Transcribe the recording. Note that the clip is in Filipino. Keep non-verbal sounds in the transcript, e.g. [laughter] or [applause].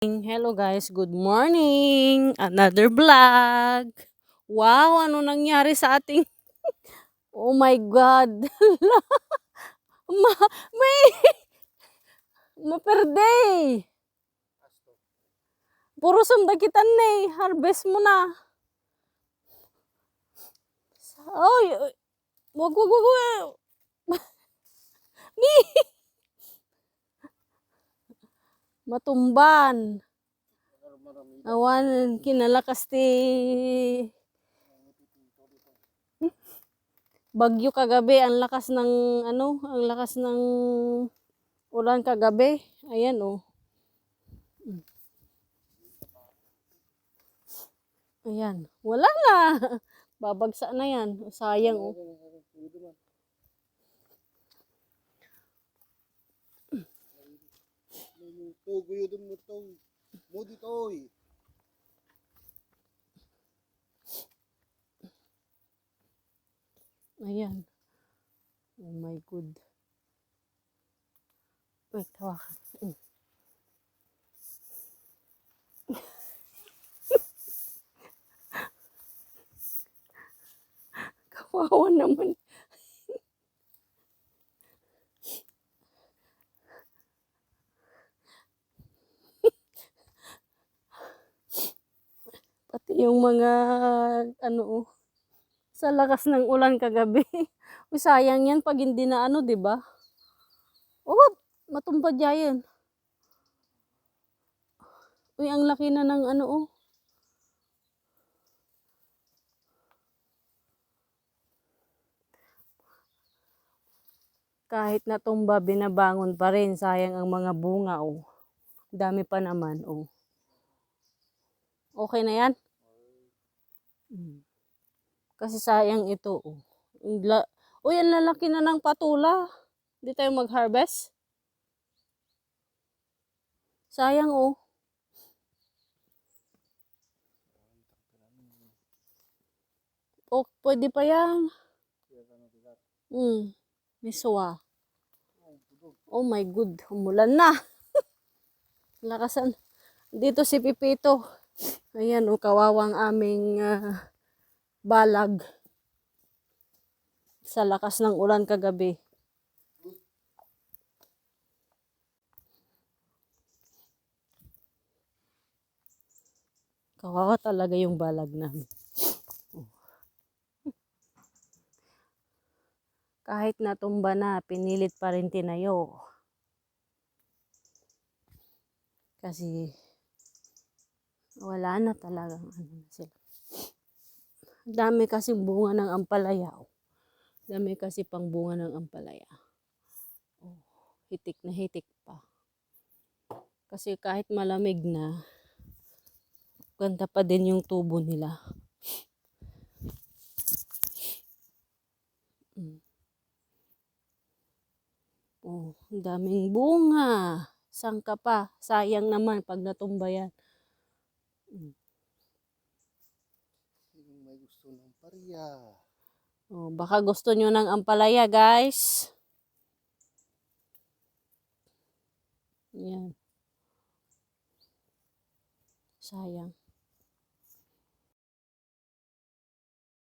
Hello guys, good morning! Another vlog! Wow, ano nangyari sa ating... [laughs] oh my God! [laughs] Ma may... [laughs] Maperde! Puro sundakitan na eh. Harvest mo na. Ay! Wag, wag, wag, wag. Matumban. Awan, kinalakas ti bagyo kagabi. Ang lakas ng, ano, ang lakas ng ulan kagabi. Ayan, oh. Ayan. Wala na. [laughs] Babagsak na yan. Sayang, oh. Tuguyo dun mo to. Mo dito oy. Ayan. Oh my good. Wait, hawakan. Mm. [laughs] Kawawa naman. Yung mga ano oh, sa lakas ng ulan kagabi. [laughs] Uy, sayang yan pag hindi na ano, 'di ba? Oh, matumbad yan. Uy, ang laki na ng ano oh. Kahit natumba, binabangon pa rin. Sayang ang mga bunga oh. Dami pa naman oh. Okay na yan? Mm. Kasi sayang ito. Oh. Uy, ang lalaki na ng patula. Hindi tayo mag-harvest. Sayang oh. Oh, pwede pa yan. Hmm. May suwa. Oh my good. Umulan na. [laughs] Lakasan. Dito si Pipito. Ayan, oh, kawawang aming ah, balag. Sa lakas ng ulan kagabi. Kawawa talaga yung balag namin. Kahit natumba na, pinilit pa rin tinayo. Kasi wala na talagang ano na sila. Dami kasing bunga ng ampalaya. oh. Dami kasi pang bunga ng ampalaya. Oh, hitik na hitik pa. Kasi kahit malamig na, ganda pa din yung tubo nila. Mm. Oh, daming bunga. Sangka pa. Sayang naman pag natumba yan. Yung may gusto ng pariya. Oh, baka gusto nyo ng ampalaya, guys. Yan. Sayang.